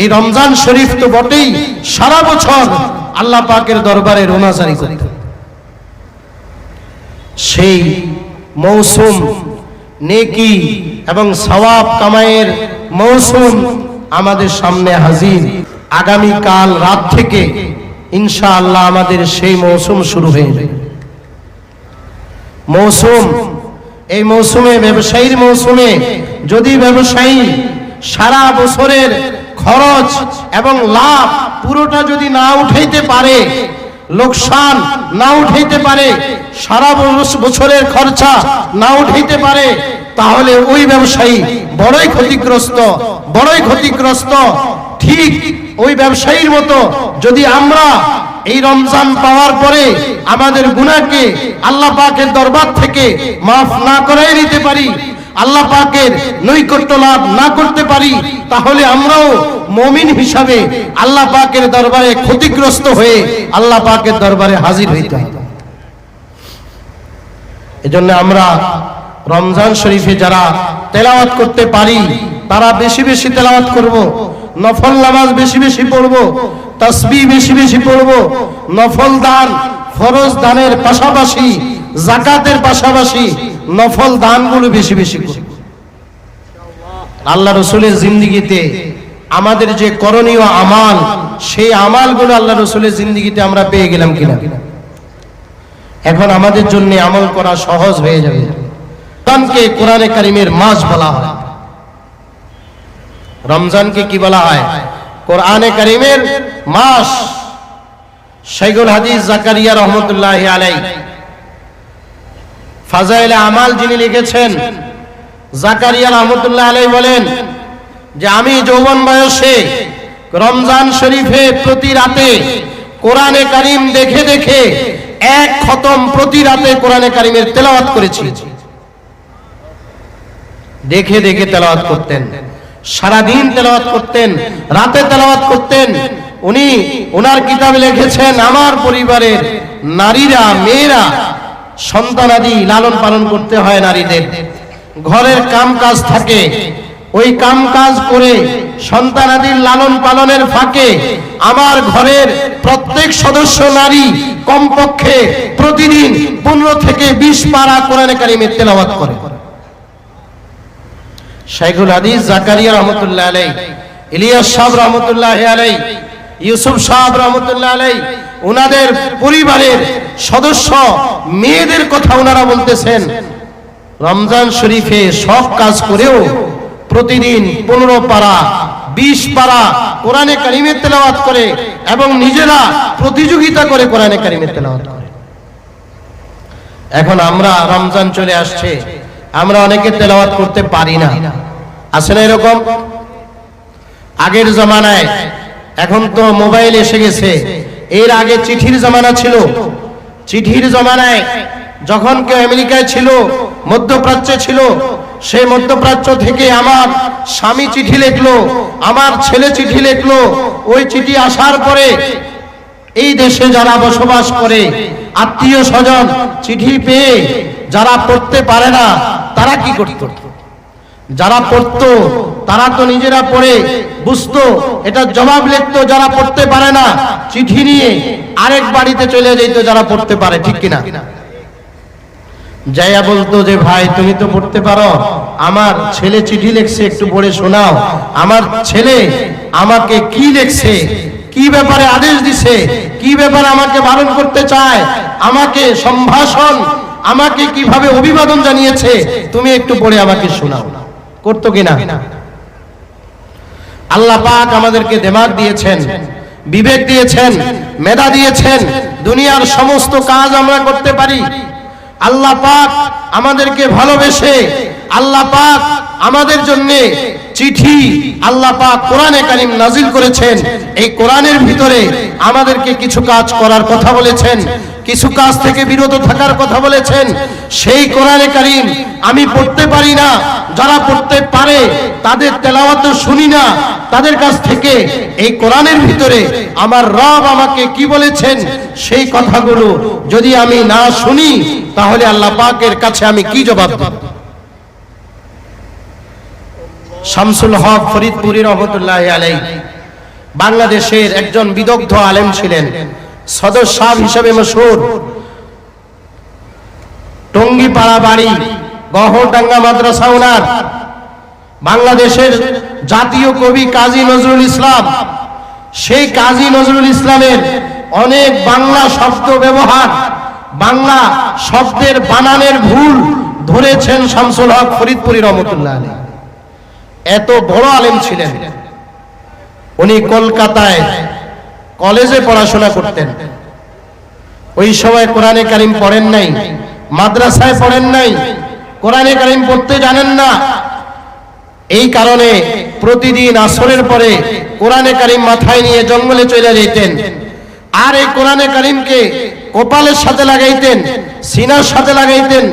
এই রমজান শরীফ তো বটেই, সারা বছর আল্লাহ পাকের দরবারে রোনাজারি করত সেই মৌসুম নেকি এবং সওয়াব কামাইয়ের মৌসুম আমাদের সামনে হাজির। আগামী কাল রাত থেকে ইনশাআল্লাহ আমাদের সেই মৌসুম শুরু হয়ে যাবে। মৌসুম, এই মৌসুমে, ব্যবসায়ীর মৌসুমে যদি ব্যবসায়ী সারা বছরের খরচ এবং লাভ পুরোটা যদি না উঠাইতে পারে, লোকসান না উঠাইতে পারে, সারা বছ- বছরের খরচা না উঠাইতে পারে, তাহলে ওই ব্যবসায়ী বড়ই ক্ষতিগ্রস্ত বড়ই ক্ষতিগ্রস্ত। ঠিক ওই ব্যবসায়ীর মতো যদি আমরা এই রমজান পাওয়ার পরে আমাদের গুনাহকে আল্লাহ পাকের দরবার থেকে মাফ না করাই নিতে পারি আল্লাহ পাকের নৈকট্য লাভ না করতে পারি, তাহলে আমরাও মমিন হিসাবে আল্লাহ পাকের দরবারে ক্ষতিগ্রস্ত হয়ে আল্লাহ পাকের দরবারে হাজির হইতে হবে। এজন্য আমরা রমজান শরীফে যারা তেলাওয়াত করতে পারি, তারা বেশি বেশি তেলাওয়াত করব, নফল নামাজ বেশি বেশি পড়ব, তসবি বেশি বেশি পড়ব, নফল দান ফরজ দানের পাশাপাশি, জাকাতের পাশাপাশি নফল দানগুলো বেশি বেশি করব। আল্লাহ রসুলের জিন্দিগিতে আমাদের যে করণীয় আমাল, সেই আমালগুলো আল্লাহ রসুলের জিন্দিগিতে আমরা পেয়ে গেলাম কিনা? এখন আমাদের জন্য আমল করা সহজ হয়ে যাবে। রমজানকে কোরআনে কারিমের মাস বলা হয়। রমজানকে কি বলা হয়? কোরআনে কারিমের মাস শাইখুল হাদিস জাকারিয়া রহমতুল্লাহ আলাই ফাজাইলে আমাল যিনি লিখেছেন, জাকারিয়া রহমতুল্লাহ আলাই বলেন যে আমি যৌবন বয়সে রমজান শরীফে প্রতি রাতে কোরআনে কারিম দেখে দেখে এক খতম প্রতি রাতে কোরআনে কারিমের তেলাওয়াত করেছি। দেখে দেখে তেলাওয়াত করতেন, সারাদিন তেলাওয়াত করতেন, রাতে তেলাওয়াত করতেন। উনি ওনার কিতাবে লিখেছেন, আমার পরিবারের নারীরা, মেয়েরা সন্তানাদি লালন পালন করতে হয় নারীদের। ঘরের কাম কাজ থাকে। ওই কাম কাজ করে সন্তানাদির লালন পালনের ফাঁকে আমার ঘরের প্রত্যেক সদস্য নারী কমপক্ষে প্রতিদিন পনেরো থেকে বিশ পারা কোরআনে কারিমের তেলাওয়াত করে। শাইখুল হাদিস জাকারিয়া রহমতুল্লাহ আলাই ইলিয়াস সাহেব রহমতুল্লাহ আলাই ইউসুফ সাহেব রহমতুল্লাহ আলাই ওনাদের পরিবারের সদস্য মেয়েদের কথা ওনারা বলতেছেন। রমজান শরীফে সব কাজ করেও প্রতিদিন পনেরো পারা, বিশ পারা কোরআনে কারিমের তেলাওয়াত করে এবং নিজেরা প্রতিযোগিতা করে কোরআনে কারিমের তেলাওয়াত করে। এখন আমরা রমজান চলে আসছে, আমরা অনেকে তেলাওয়াত করতে পারি না। আছে না এরকম? আগের জমানায়, এখন তো মোবাইল এসে গেছে, এর আগে চিঠির জমানা ছিল চিঠির জমানায় যখন কেউ আমেরিকায় ছিল, মধ্যপ্রাচ্যে ছিল সে মধ্যপ্রাচ্য থেকে আমার স্বামী চিঠি লিখলো, আমার ছেলে চিঠি লিখলো। ওই চিঠি আসার পরে এই দেশে যারা বসবাস করে, আত্মীয় স্বজন চিঠি পেয়ে যারা পড়তে পারে না, তারা কি করত? যারা পড়তো, তারা তো নিজেরা পড়ে, বুঝতো, এটা জবাব লিখতো যারা পড়তে পারে না, চিঠি নিয়ে আরেক বাড়িতে চলে যেত যারা পড়তে পারে, ঠিক কিনা? যাইয়া বলতো যে, ভাই, তুমি তো পড়তে পারো, আমার ছেলে চিঠি লিখছে, একটু পড়ে শোনাও, আমার ছেলে আমাকে কি লিখছে, কি ব্যাপারে আদেশ দিছে, কি ব্যাপারে আমাকে বারণ করতে চায়, আমাকে সম্ভাষণ, আমাকে কীভাবে অভিবাদন জানিয়েছে, তুমি একটু পড়ে আমাকে শোনাও। করতো কিনা? আল্লাহ পাক আমাদেরকে দেমাগ দিয়েছেন, বিবেক দিয়েছেন, মেধা দিয়েছেন, দুনিয়ার সমস্ত কাজ আমরা করতে পারি। আল্লাহ পাক আমাদেরকে ভালোবেসে, আল্লাহ পাক আমাদের জন্য চিঠি আল্লাহ পাক কোরআনে কারিম নাজিল করেছেন। এই কোরআনের ভিতরে আমাদেরকে কিছু কাজ করার কথা বলেছেন। কিছু কাজ থেকে বিরত থাকার কথা বলেছেন। সেই কোরআনে কারিম আমি পড়তে পারি না। যারা পড়তে পারে, তাদের তেলাওয়াত শুনি না। তাদের কাছ থেকে এই কোরআনের ভিতরে আমার রব আমাকে কি বলেছেন, সেই কথাগুলো যদি আমি না শুনি, তাহলে আল্লাহ পাকের কাছে আমি কি জবাব দেব? শামসুল হক ফরিদপুরি রহমতুল্লাহ আলাই বাংলাদেশের একজন বিদগ্ধ আলেম ছিলেন। সদর সাহ হিসেবে মশহুর। টঙ্গিপাড়া বাড়ি, গহরডাঙ্গা মাদ্রাসা ওনার বাংলাদেশের জাতীয় কবি কাজী নজরুল ইসলাম। সেই কাজী নজরুল ইসলামের অনেক বাংলা শব্দ ব্যবহার, বাংলা শব্দের বানানের ভুল ধরেছেন শামসুল হক ফরিদপুরি রহমতুল্লাহ আলী এত বড় আলেম ছিলেন। উনি কলকাতায় কলেজে পড়াশোনা করতেন। ওই সময় কোরআনে কারিম পড়েন নাই, মাদ্রাসায় পড়েন নাই, কোরআনে কারিম পড়তে জানেন না। এই কারণে প্রতিদিন আসরের পরে কোরআনে কারিম মাথায় নিয়ে জঙ্গলে চলে যেতেন। আর এই কোরআনে কারিমকে কপালের সাথে লাগাইতেন, সিনার সাথে লাগাইতেন,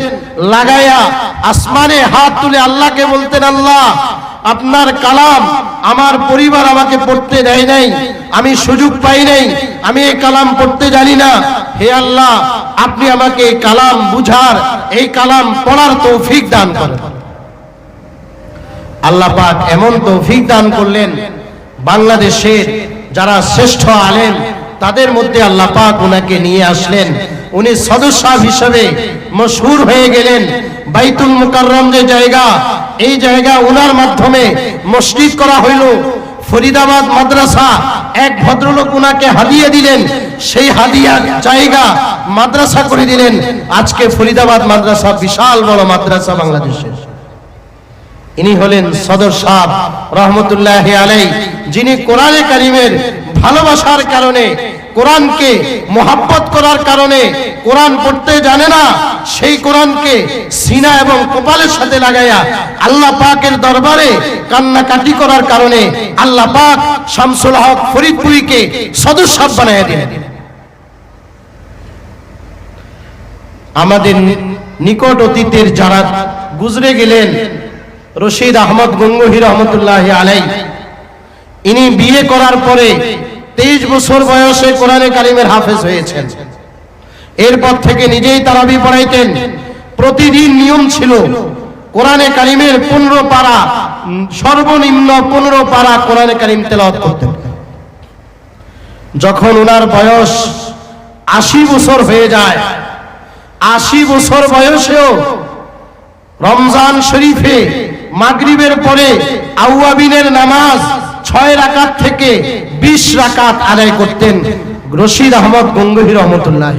লাগাইয়া আসমানে হাত তুলে আল্লাহকে বলতেন, আল্লাহ আপনার কালাম আমার পরিবার আমাকে পড়তে দেয় নাই, আমি সুযোগ পাই নাই, আমি এই কালাম পড়তে জানি না। হে আল্লাহ, আপনি আমাকে এই কালাম বুঝার, এই কালাম পড়ার তৌফিক দান করেন। আল্লাহ পাক এমন তৌফিক দান করলেন, বাংলাদেশের যারা শ্রেষ্ঠ আলেম, তাদের মধ্যে আল্লাহ পাক ওনাকে নিয়ে আসলেন। উনি সদস্য হিসেবে মশহুর হয়ে গেলেন। বাইতুল মুকাররম যে জায়গা, এই জায়গা ওনার মাধ্যমে মসজিদ করা হইল। ফরিদাবাদ মাদ্রাসা, এক ভদ্রলোক উনাকে হাদিয়ে দিলেন। সেই হাদিয়ার জায়গা মাদ্রাসা করে দিলেন। আজকে ফরিদাবাদ মাদ্রাসা বিশাল বড় মাদ্রাসা বাংলাদেশের। ইনি হলেন সদর সাহ রহমতুল্লাহ আলাই যিনি কোরআনে কারিমের ভালোবাসার কারণে, কোরআনকে মোহাব্বত করার কারণে, কোরআন পড়তে জানে না, সেই কোরআনকে সিনা এবং কপালের সাথে লাগাইয়া আল্লাহ পাকের দরবারে কান্নাকাটি করার কারণে আল্লাহ পাক শামসুল হক ফরিদপুরীকে সদস্য বানাইয়া দিলেন। আমাদের নিকট অতীতের যারা গুজরে গেলেন, রশিদ আহমদ গঙ্গোহী রহমতুল্লাহ আলাই ইনি বিয়ে করার পরে তেইশ বছর বয়সে কোরআনে কারিমের হাফেজ হয়েছেন। এরপর থেকে নিজেই তারাবি পড়াইতেন। প্রতিদিন নিয়ম ছিল, কোরআনে কারিমের পনেরো পারা, সর্বনিম্ন পনেরো পারা কোরআনে কারিম তেলাওয়াত করতেন। যখন ওনার বয়স আশি বছর হয়ে যায়, আশি বছর বয়সেও রমজান শরীফে মাগরিবের পরে আউয়াবিনের নামাজ ছয় রাকাত থেকে বিশ রাকাত আদায় করতেন রশিদ আহমদ গঙ্গহি রহমতুল্লাহ।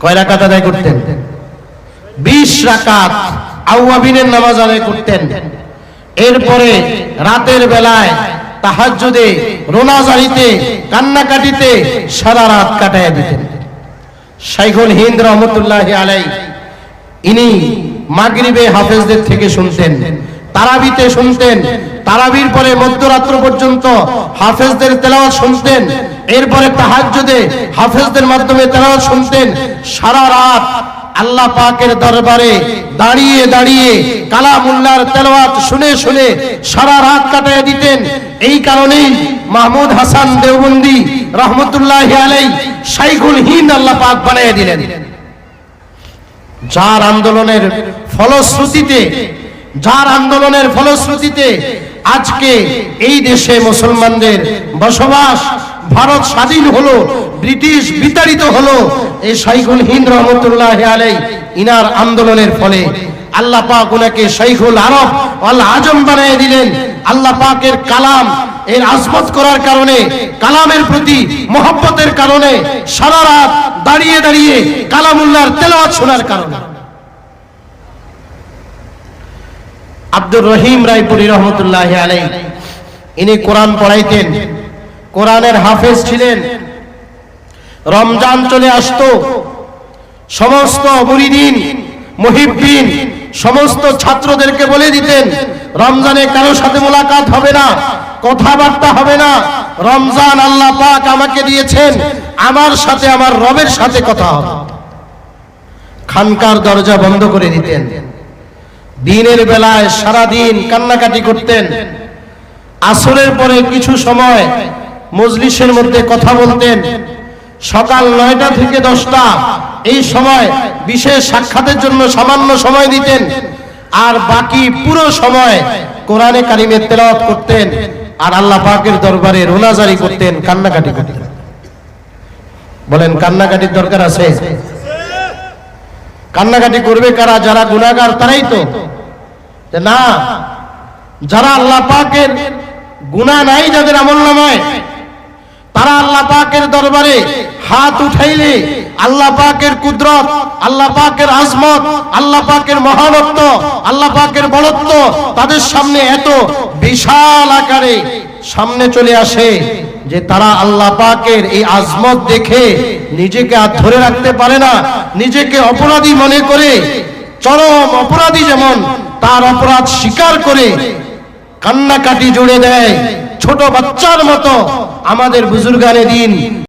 কয় রাকাত আদায় করতেন? বিশ রাকাত আউয়াবিনের নামাজ আদায় করতেন। এরপরে রাতের বেলায় তাহাজ্জুদে, রোনাজারিতে, কান্নাকাটিতে সারা রাত কাটাইয়া দিতেন। শাইখুল হিন্দ রহমতুল্লাহ আলাই ইনি মাগরিবে হাফেজদের থেকে শুনতেন, তারাবিতে শুনতেন তারাবির পরে মধ্যরাত্র পর্যন্ত হাফেজদের তেলাওয়াত শুনতেন। এরপরে তাহাজ্জুদে হাফেজদের মাধ্যমে তেলাওয়াত শুনতেন। সারা রাত আল্লাহ পাকের দরবারে দাঁড়িয়ে দাঁড়িয়ে কালামুল্লাহর তেলাওয়াত শুনে শুনে সারা রাত কাটায় দিতেন। এই কারণেই মাহমুদ হাসান দেওবন্দি রহমতুল্লাহ আলাই শাইখুল হিন্দ আল্লাহ পাক বানিয়ে দিলেন। যার আন্দোলনের ফলশ্রুতিতে, যার আন্দোলনের ফলশ্রুতিতে আজকে এই দেশে মুসলমানদের বসবাস, ভারত স্বাধীন হলো, ব্রিটিশ বিতাড়িত হলো এই শাইখুল হিন্দ রহমতুল্লাহ আলাই ইনার আন্দোলনের ফলে। আল্লাহ পাক ওনাকে শাইখুল আরব আল্লাহ আজম বানিয়ে দিলেন। আল্লাহ পাকের কালাম এর আজমত করার কারণে, কালামের প্রতি মোহব্বতের কারণে সারা রাত দাঁড়িয়ে দাঁড়িয়ে কালামুল্লাহর তেলাওয়াত শোনার কারণে। আব্দুর রহিম রায়পুরি রহমতুল্লাহ আলাই ইনি কোরআন পড়াইতেন। কোরআনের হাফেজ ছিলেন। রমজান চলে আসতো। সমস্ত মুরিদিন, মুহিব্বিন, সমস্ত ছাত্রদেরকে বলে দিতেন, রমজানে কারও সাথে মোলাকাত হবে না, কথাবার্তা হবে না। রমজান আল্লাহ পাক আমাকে দিয়েছেন। আমার সাথে, আমার রবের সাথে কথা হবে। খানকার দরজা বন্ধ করে দিতেন। দিনের বেলায় সারা দিন কান্নাকাটি করতেন। আসরের পরে কিছু সময় মজলিসের মধ্যে কথা বলতেন। সকাল নয়টা থেকে দশটা, এই সময় বিশেষ সাক্ষাতের জন্য সামান্য সময় দিতেন। আর বাকি পুরো সময় কোরআনে কারিমের তেলাওয়াত করতেন আর আল্লাহ পাকের দরবারে রোনাজারি করতেন, কান্নাকাটি করতেন। বলেন, কান্নাকাটির দরকার আছে? কান্নাকাটি করবে, কারা যারা গুনাহগার তারাই তো। না, যারা আল্লাহ পাকের গুনাহ নাই যাদের আমল নামায়, তারা আল্লাহ পাকের দরবারে হাত উঠাইলে আল্লাহ পাকের কুদরত, আল্লাহ পাকের আজমত, আল্লাহ পাকের মহানত্ব, আল্লাহ পাকের বড়ত্ব তাদের সামনে এত বিশাল আকারে সামনে চলে আসে। যে তারা আল্লাহ পাকের এই আজমত দেখে নিজেকে আর ধরে রাখতে পারে না, নিজেকে অপরাধী মনে করে, চরম অপরাধী যেমন তার অপরাধ স্বীকার করে কান্নাকাটি জুড়ে দেয়, ছোট বাচ্চার মতো আমাদের বুজুর্গানে দিন।